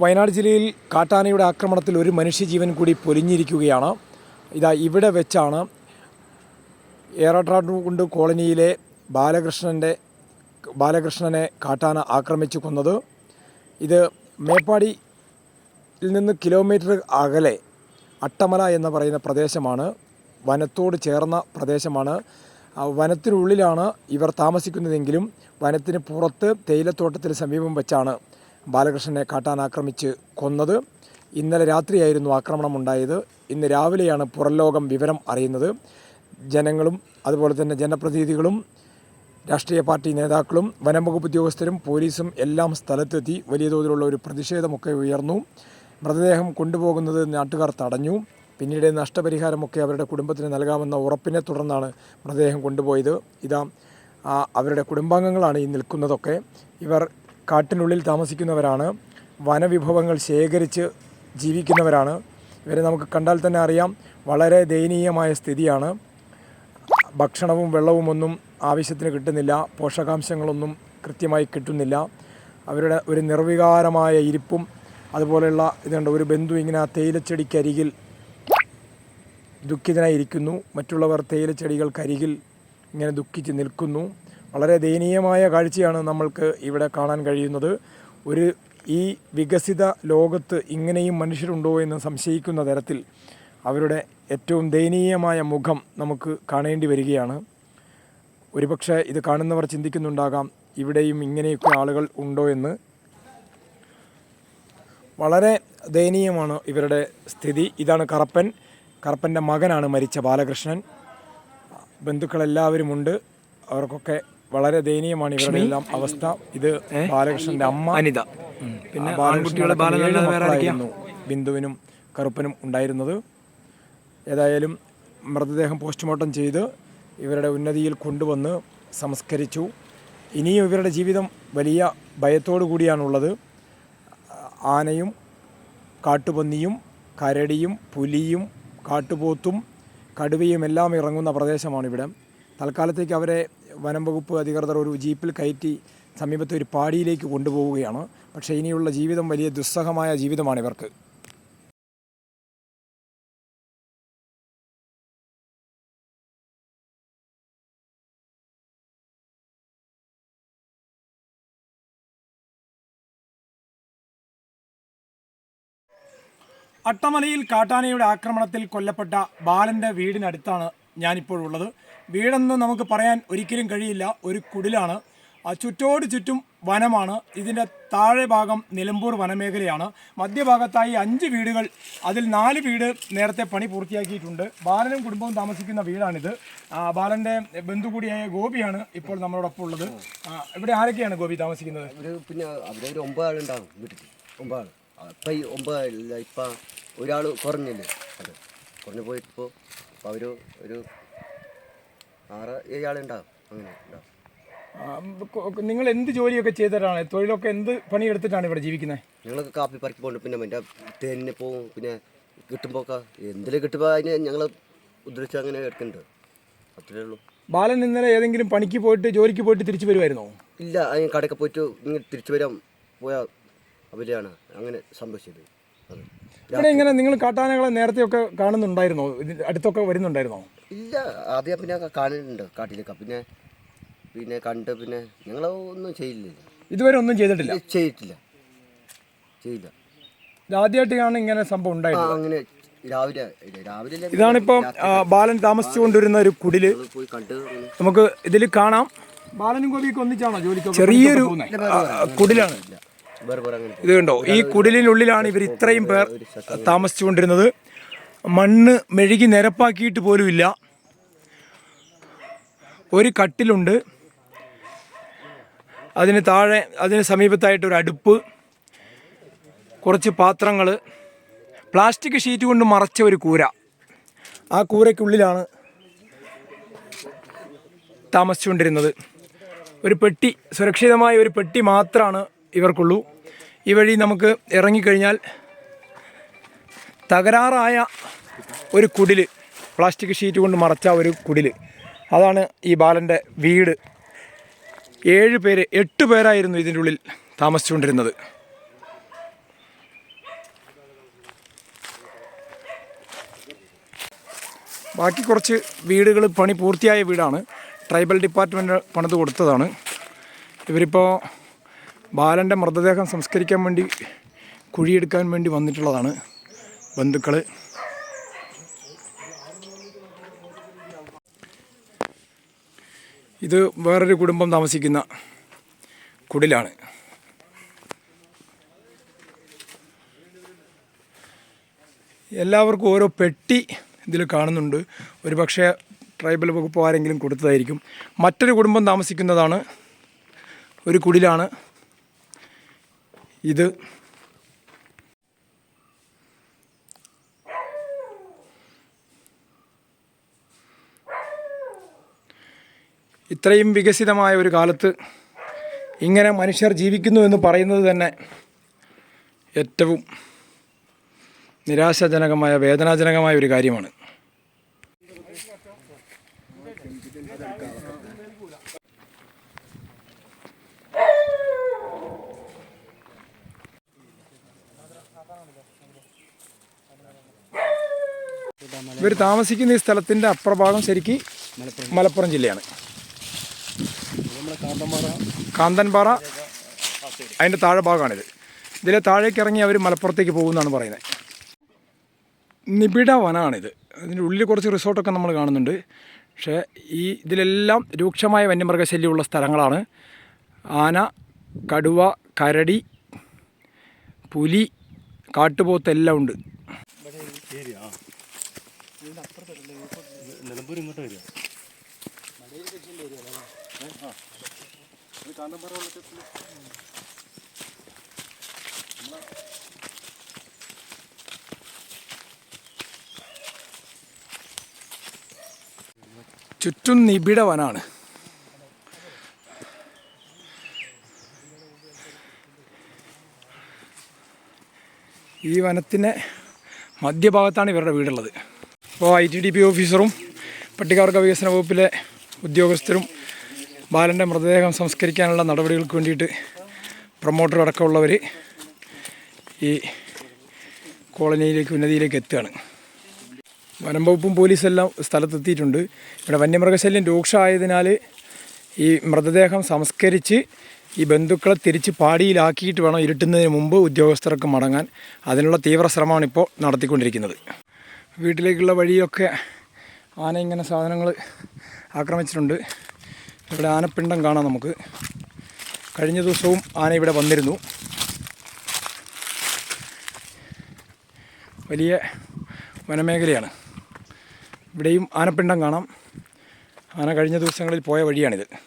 വയനാട് ജില്ലയിൽ കാട്ടാനയുടെ ആക്രമണത്തിൽ ഒരു മനുഷ്യജീവൻ കൂടി പൊലിഞ്ഞിരിക്കുകയാണ്. ഇതാ ഇവിടെ വെച്ചാണ് ഏറട്രാഡുകുണ്ട് കോളനിയിലെ ബാലകൃഷ്ണന്റെ ബാലകൃഷ്ണനെ കാട്ടാന ആക്രമിച്ചു കൊന്നത് ഇത് മേപ്പാടിയിൽ നിന്ന് കിലോമീറ്റർ അകലെ അട്ടമല എന്ന് പറയുന്ന പ്രദേശമാണ്. വനത്തോട് ചേർന്ന പ്രദേശമാണ്. വനത്തിനുള്ളിലാണ് ഇവർ താമസിക്കുന്നതെങ്കിലും വനത്തിന് പുറത്ത് തേയിലത്തോട്ടത്തിന് സമീപം വെച്ചാണ് ബാലകൃഷ്ണനെ കാട്ടാൻ ആക്രമിച്ച് കൊന്നത്. ഇന്നലെ രാത്രിയായിരുന്നു ആക്രമണം ഉണ്ടായത്. ഇന്ന് രാവിലെയാണ് പുറംലോകം വിവരം അറിയുന്നത്. ജനങ്ങളും അതുപോലെ തന്നെ ജനപ്രതിനിധികളും രാഷ്ട്രീയ പാർട്ടി നേതാക്കളും വനം വകുപ്പ് ഉദ്യോഗസ്ഥരും പോലീസും എല്ലാം സ്ഥലത്തെത്തി വലിയ തോതിലുള്ള ഒരു പ്രതിഷേധമൊക്കെ ഉയർന്നു. മൃതദേഹം കൊണ്ടുപോകുന്നത് നാട്ടുകാർ തടഞ്ഞു. പിന്നീട് നഷ്ടപരിഹാരമൊക്കെ അവരുടെ കുടുംബത്തിന് നൽകാമെന്ന ഉറപ്പിനെ തുടർന്നാണ് മൃതദേഹം കൊണ്ടുപോയത്. ഇതാ അവരുടെ കുടുംബാംഗങ്ങളാണ് ഈ നിൽക്കുന്നതൊക്കെ. ഇവർ കാട്ടിനുള്ളിൽ താമസിക്കുന്നവരാണ്. വനവിഭവങ്ങൾ ശേഖരിച്ച് ജീവിക്കുന്നവരാണ്. ഇവരെ നമുക്ക് കണ്ടാൽ തന്നെ അറിയാം വളരെ ദയനീയമായ സ്ഥിതിയാണ്. ഭക്ഷണവും വെള്ളവും ഒന്നും ആവശ്യത്തിന് കിട്ടുന്നില്ല പോഷകാംശങ്ങളൊന്നും കൃത്യമായി കിട്ടുന്നില്ല. അവരുടെ ഒരു നിർവികാരമായ ഇരിപ്പും അതുപോലെയുള്ള ഇതുണ്ട് ഒരു ബന്ധു ഇങ്ങനെ ആ തേയിലച്ചെടിക്കരികിൽ ദുഃഖിതനായിരിക്കുന്നു. മറ്റുള്ളവർ തേയിലച്ചെടികൾക്കരികിൽ ഇങ്ങനെ ദുഃഖിച്ച് നിൽക്കുന്നു. വളരെ ദയനീയമായ കാഴ്ചയാണ് നമ്മൾക്ക് ഇവിടെ കാണാൻ കഴിയുന്നത്. ഒരു ഈ വികസിത ലോകത്ത് ഇങ്ങനെയും മനുഷ്യരുണ്ടോ എന്ന് സംശയിക്കുന്ന തരത്തിൽ അവരുടെ ഏറ്റവും ദയനീയമായ മുഖം നമുക്ക് കാണേണ്ടി വരികയാണ്. ഒരുപക്ഷെ ഇത് കാണുന്നവർ ചിന്തിക്കുന്നുണ്ടാകാം ഇവിടെയും ഇങ്ങനെയൊക്കെ ആളുകൾ ഉണ്ടോ എന്ന്. വളരെ ദയനീയമാണ് ഇവരുടെ സ്ഥിതി. ഇതാണ് കറപ്പൻ. കറപ്പന്റെ മകനാണ് മരിച്ച ബാലകൃഷ്ണൻ. ബന്ധുക്കളെല്ലാവരുമുണ്ട്. അവർക്കൊക്കെ വളരെ ദയനീയമാണ് ഇവരുടെ എല്ലാം അവസ്ഥ. ഇത് ബാലകൃഷ്ണന്റെ അമ്മ. അനിത. പിന്നെ വേറെ ആരൊക്കെയാ? ബിന്ദുവിനും കറുപ്പനും ഉണ്ടായിരുന്നത്. ഏതായാലും മൃതദേഹം പോസ്റ്റ്മോർട്ടം ചെയ്ത് ഇവരുടെ ഉന്നതിയിൽ കൊണ്ടുവന്ന് സംസ്കരിച്ചു. ഇനിയും ഇവരുടെ ജീവിതം വലിയ ഭയത്തോടു കൂടിയാണുള്ളത്. ആനയും കാട്ടുപന്നിയും കരടിയും പുലിയും കാട്ടുപോത്തും കടുവയും എല്ലാം ഇറങ്ങുന്ന പ്രദേശമാണ് ഇവിടെ തൽക്കാലത്തേക്ക് അവരെ വനം വകുപ്പ് അധികൃതർ ഒരു ജീപ്പിൽ കയറ്റി സമീപത്തെ ഒരു പാടിയിലേക്ക് കൊണ്ടുപോവുകയാണ്. പക്ഷേ ഇനിയുള്ള ജീവിതം വലിയ ദുസ്സഹമായ ജീവിതമാണ് ഇവർക്ക്. അട്ടമലയിൽ കാട്ടാനയുടെ ആക്രമണത്തിൽ കൊല്ലപ്പെട്ട ബാലന്റെ വീടിനടുത്താണ് ഞാനിപ്പോഴുള്ളത് വീടെന്ന് നമുക്ക് പറയാൻ ഒരിക്കലും കഴിയില്ല. ഒരു കുടിലാണ്. ചുറ്റോട് ചുറ്റും വനമാണ്. ഇതിന്റെ താഴെ ഭാഗം നിലമ്പൂർ വനമേഖലയാണ്. മധ്യഭാഗത്തായി അഞ്ച് വീടുകൾ. അതിൽ നാല് വീട് നേരത്തെ പണി പൂർത്തിയാക്കിയിട്ടുണ്ട്. ബാലനും കുടുംബവും താമസിക്കുന്ന വീടാണിത്. ബാലന്റെ ബന്ധു കൂടിയായ ഗോപിയാണ് ഇപ്പോൾ നമ്മളോടൊപ്പം ഉള്ളത്. ഇവിടെ ആരൊക്കെയാണ് ഗോപി താമസിക്കുന്നത്? പിന്നെ പിന്നെ ഒരു ഒമ്പത് ആളുണ്ടാകും വീട്ടിൽ ഒമ്പത് ആൾ ഇപ്പം ഒമ്പത് ഇപ്പം ഒരാൾ കുറഞ്ഞില്ലേ? അതെ. കുറഞ്ഞു പോയിപ്പോൾ അപ്പോൾ അവർ ഒരു ആറ് ഏഴ് അങ്ങനെ ഉണ്ടാവും. നിങ്ങൾ എന്ത് ജോലിയൊക്കെ ചെയ്തിട്ടാണ്? തൊഴിലൊക്കെ എന്ത് പണിയെടുത്തിട്ടാണ് ഇവിടെ ജീവിക്കുന്നത് ഞങ്ങളൊക്കെ കാപ്പി പറിക്കി പോകുന്നുണ്ട് പിന്നെ മറ്റേ തേനിന് പോവും പിന്നെ കിട്ടുമ്പോൾ ഒക്കെ എന്തെങ്കിലും കിട്ടുമ്പോൾ അതിന് ഞങ്ങൾ ഉദ്ദേശിച്ച് അങ്ങനെ എടുക്കുന്നുണ്ട് അത്രേ ഉള്ളൂ. ബാലൻ ഇന്നലെ ഏതെങ്കിലും പണിക്ക് പോയിട്ട് ജോലിക്ക് പോയിട്ട് തിരിച്ചു വരുമായിരുന്നോ? ഇല്ല അതിന് കടയ്ക്ക് പോയിട്ട് ഇങ്ങനെ തിരിച്ചു വരാൻ പോയ അവരെയാണ് അങ്ങനെ സംഭവിച്ചത് അത്. ഇവിടെ ഇങ്ങനെ നിങ്ങൾ കാട്ടാനകളെ നേരത്തെയൊക്കെ കാണുന്നുണ്ടായിരുന്നോ? അടുത്തൊക്കെ വരുന്നുണ്ടായിരുന്നോ? ഇല്ല ആദ്യം പിന്നെ കാണുന്നുണ്ട് കാട്ടിലൊക്കെ. പിന്നെ പിന്നെ കണ്ട് പിന്നെ ഞങ്ങൾ ഒന്നും ചെയ്യില്ല ഇതുവരെ ഒന്നും ചെയ്തിട്ടില്ല? ചെയ്തിട്ടില്ല. ചെയ്യില്ല. ഇതാദ്യമായിട്ടാണ് ഇങ്ങനെ സംഭവം ഉണ്ടായിരുന്നത് അങ്ങനെ രാവിലെ രാവിലെ ഇതാണിപ്പോ ബാലൻ താമസിച്ചുകൊണ്ടിരുന്ന ഒരു കുടിൽ. നമുക്ക് ഇതിൽ കാണാം. ബാലനും ഗോപിയൊക്കെ ഒന്നിച്ചാണോ ജോലിക്ക് ചെറിയൊരു കുടിലാണ്. ഇത് കണ്ടോ? ഈ കുടിലിനുള്ളിലാണ് ഇവർ ഇത്രയും പേർ താമസിച്ചുകൊണ്ടിരുന്നത്. മണ്ണ് മെഴുകി നിരപ്പാക്കിയിട്ട് പോലുമില്ല ഒരു കട്ടിലുണ്ട്. അതിന് താഴെ അതിന് സമീപത്തായിട്ട് ഒരു അടുപ്പ് കുറച്ച് പാത്രങ്ങൾ പ്ലാസ്റ്റിക് ഷീറ്റ് കൊണ്ട് മറച്ച ഒരു കൂര. ആ കൂരയ്ക്കുള്ളിലാണ് താമസിച്ചുകൊണ്ടിരുന്നത്. ഒരു പെട്ടി സുരക്ഷിതമായ ഒരു പെട്ടി മാത്രമാണ് ഇവർക്കുള്ളൂ. ഈ വഴി നമുക്ക് ഇറങ്ങിക്കഴിഞ്ഞാൽ തകരാറായ ഒരു കുടിൽ പ്ലാസ്റ്റിക് ഷീറ്റ് കൊണ്ട് മറച്ച ഒരു കുടിൽ അതാണ് ഈ ബാലന്റെ വീട്. ഏഴ് പേര് എട്ട് പേരായിരുന്നു ഇതിന്റെ ഉള്ളിൽ താമസിച്ചുകൊണ്ടിരുന്നത്. ബാക്കി കുറച്ച് വീടുകൾ പണി പൂർത്തിയായ വീടാണ്. ട്രൈബൽ ഡിപ്പാർട്ട്മെന്റ് പണിത് കൊടുത്തതാണ്. ഇവരിപ്പോൾ ബാലന്റെ മൃതദേഹം സംസ്കരിക്കാൻ വേണ്ടി കുഴിയെടുക്കാൻ വേണ്ടി വന്നിട്ടുള്ളതാണ് ബന്ധുക്കൾ ഇത് വേറൊരു കുടുംബം താമസിക്കുന്ന കുടിലാണ്. എല്ലാവർക്കും ഓരോ പെട്ടി ഇതിൽ കാണുന്നുണ്ട്. ഒരു പക്ഷേ ട്രൈബൽ വകുപ്പ് ആരെങ്കിലും കൊടുത്തതായിരിക്കും. മറ്റൊരു കുടുംബം താമസിക്കുന്നതാണ് ഒരു കുടിലാണ്. ഇത്. ഇത്രയും വികസിതമായ ഒരു കാലത്ത് ഇങ്ങനെ മനുഷ്യർ ജീവിക്കുന്നു എന്ന് പറയുന്നത് തന്നെ ഏറ്റവും നിരാശാജനകമായ വേദനാജനകമായ ഒരു കാര്യമാണ്. ഇവർ താമസിക്കുന്ന ഈ സ്ഥലത്തിന്റെ അപ്രഭാഗം ശരിക്ക് മലപ്പുറം ജില്ലയാണ്. കാന്തൻപാറ അതിന്റെ താഴെ ഭാഗമാണിത്. ഇതിലെ താഴേക്ക് ഇറങ്ങി അവർ മലപ്പുറത്തേക്ക് പോകുമെന്നാണ് പറയുന്നത്. നിബിഡ വനമാണിത് അതിന്റെ ഉള്ളിൽ കുറച്ച് റിസോർട്ടൊക്കെ നമ്മൾ കാണുന്നുണ്ട്. പക്ഷേ ഈ ഇതിലെല്ലാം രൂക്ഷമായ വന്യമൃഗശല്യമുള്ള സ്ഥലങ്ങളാണ്. ആന കടുവ കരടി പുലി കാട്ടുപോത്തെല്ലാം ഉണ്ട്. നിലമ്പൂർ ഇങ്ങോട്ട് വരിക ചുറ്റും നിബിഡ വനാണ് ഈ വനത്തിന്റെ മധ്യഭാഗത്താണ് ഇവരുടെ വീടുള്ളത്. അപ്പോൾ ഐ ടി ഡി പി ഓഫീസറും പട്ടികവർഗ വികസന വകുപ്പിലെ ഉദ്യോഗസ്ഥരും ബാലന്റെ മൃതദേഹം സംസ്കരിക്കാനുള്ള നടപടികൾക്ക് വേണ്ടിയിട്ട് പ്രൊമോട്ടർ അടക്കമുള്ളവർ ഈ കോളനിയിലേക്ക് ഉന്നതിയിലേക്ക് എത്തുകയാണ്. വനം വകുപ്പും പോലീസെല്ലാം സ്ഥലത്തെത്തിയിട്ടുണ്ട്. ഇവിടെ വന്യമൃഗശല്യം രൂക്ഷമായതിനാൽ ഈ മൃതദേഹം സംസ്കരിച്ച് ഈ ബന്ധുക്കളെ തിരിച്ച് പാടിയിലാക്കിയിട്ട് വേണം ഇരുട്ടുന്നതിന് മുമ്പ് ഉദ്യോഗസ്ഥർക്ക് മടങ്ങാൻ. അതിനുള്ള തീവ്ര ശ്രമമാണ് ഇപ്പോൾ നടത്തിക്കൊണ്ടിരിക്കുന്നത്. വീട്ടിലേക്കുള്ള വഴിയൊക്കെ ആന ഇങ്ങനെ സാധനങ്ങൾ ആക്രമിച്ചിട്ടുണ്ട്. ഇവിടെ ആനപ്പിണ്ടം കാണാം നമുക്ക്. കഴിഞ്ഞ ദിവസവും ആന ഇവിടെ വന്നിരുന്നു. വലിയ വനമേഖലയാണ്. ഇവിടെയും ആനപ്പിണ്ടം കാണാം. ആന കഴിഞ്ഞ ദിവസങ്ങളിൽ പോയ വഴിയാണിത്.